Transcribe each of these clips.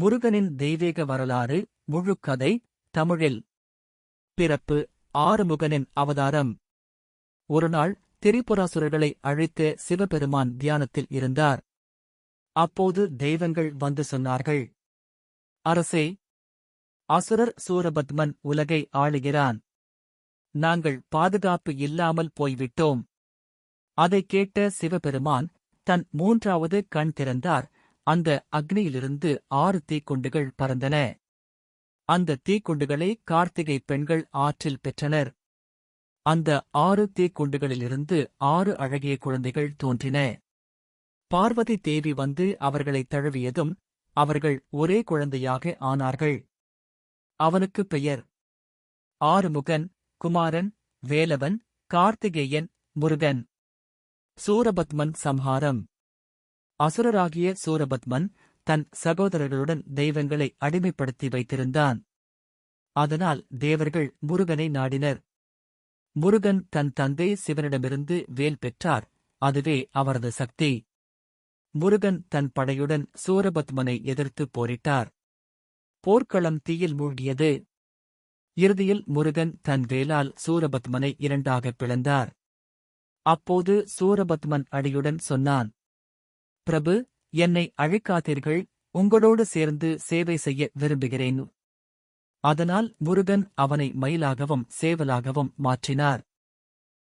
முருகனின் தெய்வீக வரலாறு முழுக்கதை தமிழில். பிறப்பு ஆறுமுகனின் அவதாரம். ஒருநாள் திரிபுராசுரர்களை அழித்த சிவபெருமான் தியானத்தில் இருந்தார். அப்போது தெய்வங்கள் வந்து சொன்னார்கள். அரசே அசுரர் சூரபத்மன் உலகை ஆளுகிறான். நாங்கள் பாதுகாப்பு இல்லாமல் போய்விட்டோம். அதைக் கேட்ட சிவபெருமான் தன் மூன்றாவது கண் திறந்தார். அந்த அக்னியிலிருந்து ஆறு தீக்குண்டுகள் பறந்தன. அந்த தீக்குண்டுகளை கார்த்திகை பெண்கள் ஆற்றில் பெற்றனர். அந்த ஆறு தீக்குண்டுகளிலிருந்து ஆறு அழகிய குழந்தைகள் தோன்றின. பார்வதி தேவி வந்து அவர்களை தழுவியதும் அவர்கள் ஒரே குழந்தையாக ஆனார்கள். அவனுக்கு பெயர் ஆறுமுகன் குமாரன் வேலவன் கார்த்திகேயன் முருகன். சூரபத்மன் சம்ஹாரம். அசுரராகிய சூரபத்மன் தன் சகோதரர்களுடன் தெய்வங்களை அடிமைப்படுத்தி வைத்திருந்தான். அதனால் தேவர்கள் முருகனை நாடினர். முருகன் தன் தந்தை சிவனிடமிருந்து வேல் பெற்றார். அதுவே அவரது சக்தி. முருகன் தன் படையுடன் சூரபத்மனை எதிர்த்து போரிட்டார். போர்க்களம் தீயில் மூழ்கியது. இறுதியில் முருகன் தன் வேலால் சூரபத்மனை இரண்டாகப் பிளந்தார். அப்போது சூரபத்மன் அடியுடன் சொன்னான் பிரபு என்னை அழைக்காதீர்கள் உங்களோடு சேர்ந்து சேவை செய்ய விரும்புகிறேன். அதனால் முருகன் அவனை மயிலாகவும் சேவலாகவும் மாற்றினார்.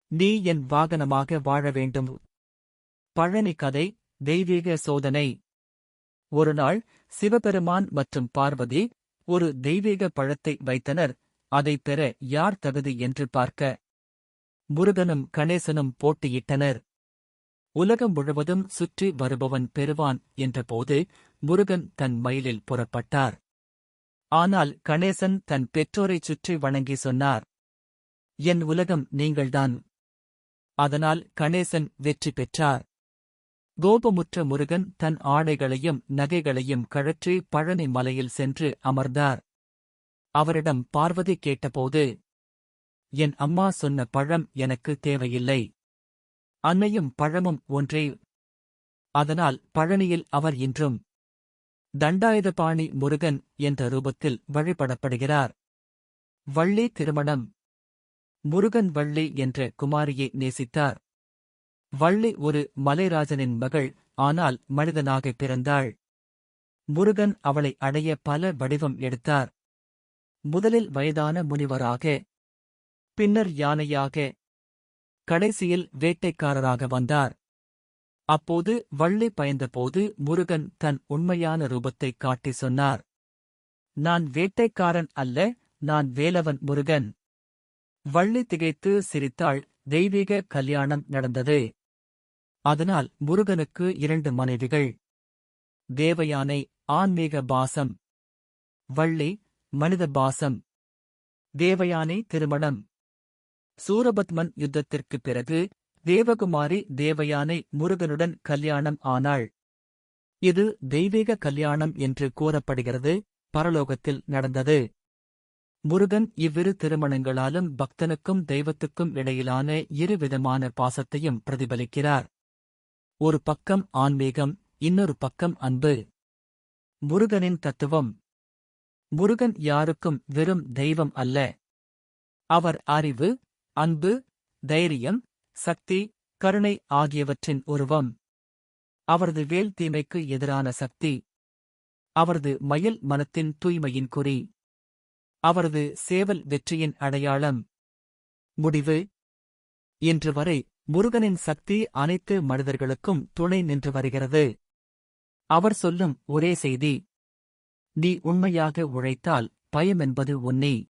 நீ என் வாகனமாக வாழ வேண்டும். பழனி கதை தெய்வீக சோதனை. ஒருநாள் சிவபெருமான் மற்றும் பார்வதி ஒரு தெய்வீக பழத்தை வைத்தனர் அதைப் பெற யார் தகுதி என்று பார்க்க. முருகனும் கணேசனும் போட்டியிட்டனர். உலகம் முழுவதும் சுற்றி வருபவன் பெறுவான் என்றபோது முருகன் தன் மயிலில் புறப்பட்டார். ஆனால் கணேசன் தன் பெற்றோரைச் சுற்றி வணங்கி சொன்னார் என் உலகம் நீங்கள்தான். அதனால் கணேசன் வெற்றி பெற்றார். கோபமுற்ற முருகன் தன் ஆடைகளையும் நகைகளையும் கழற்றி பழனி மலையில் சென்று அமர்ந்தார். அவரிடம் பார்வதி கேட்டபோது என் அம்மா சொன்ன பழம் எனக்கு தேவையில்லை. அன்னையும் பழமும் ஒன்றே. அதனால் பழனியில் அவர் இன்றும் தண்டாயுதபாணி முருகன் என்ற ரூபத்தில் வழிபடப்படுகிறார். வள்ளி திருமணம். முருகன் வள்ளி என்ற குமாரியை நேசித்தார். வள்ளி ஒரு மலைராஜனின் மகள் ஆனால் மனிதனாக பிறந்தாள். முருகன் அவளை அடைய பல வடிவம் எடுத்தார். முதலில் வயதான முனிவராக பின்னர் யானையாக கடைசியில் வேட்டைக்காரராக வந்தார். அப்போது வள்ளி பயந்தபோது முருகன் தன் உண்மையான ரூபத்தைக் காட்டி சொன்னார். நான் வேட்டைக்காரன் அல்ல நான் வேலவன் முருகன். வள்ளி திகைத்து சிரித்தாள் தெய்வீக கல்யாணம் நடந்தது. அதனால் முருகனுக்கு இரண்டு மனைவிகள். தேவயானை ஆன்மீக பாசம். வள்ளி மனித பாசம். தேவயானை திருமணம். சூரபத்மன் யுத்தத்திற்குப் பிறகு தேவகுமாரி தேவயானை முருகனுடன் கல்யாணம் ஆனாள். இது தெய்வீக கல்யாணம் என்று கூறப்படுகிறது பரலோகத்தில் நடந்தது. முருகன் இவ்விரு திருமணங்களாலும் பக்தனுக்கும் தெய்வத்துக்கும் இடையிலான இருவிதமான பாசத்தையும் பிரதிபலிக்கிறார். ஒரு பக்கம் ஆன்மீகம் இன்னொரு பக்கம் அன்பு. முருகனின் தத்துவம். முருகன் யாருக்கும் வெறும் தெய்வம் அல்ல. அவர் அறிவு அன்பு தைரியம் சக்தி கருணை ஆகியவற்றின் உருவம். அவரது வேல் தீமைக்கு எதிரான சக்தி. அவரது மயில் மனத்தின் தூய்மையின் குறி. அவரது சேவல் வெற்றியின் அடையாளம். முடிவு. இன்று வரை முருகனின் சக்தி அனைத்து மனிதர்களுக்கும் துணை நின்று வருகிறது. அவர் சொல்லும் ஒரே செய்தி. நீ உண்மையாக உழைத்தால் பயம் என்பது உன்னே.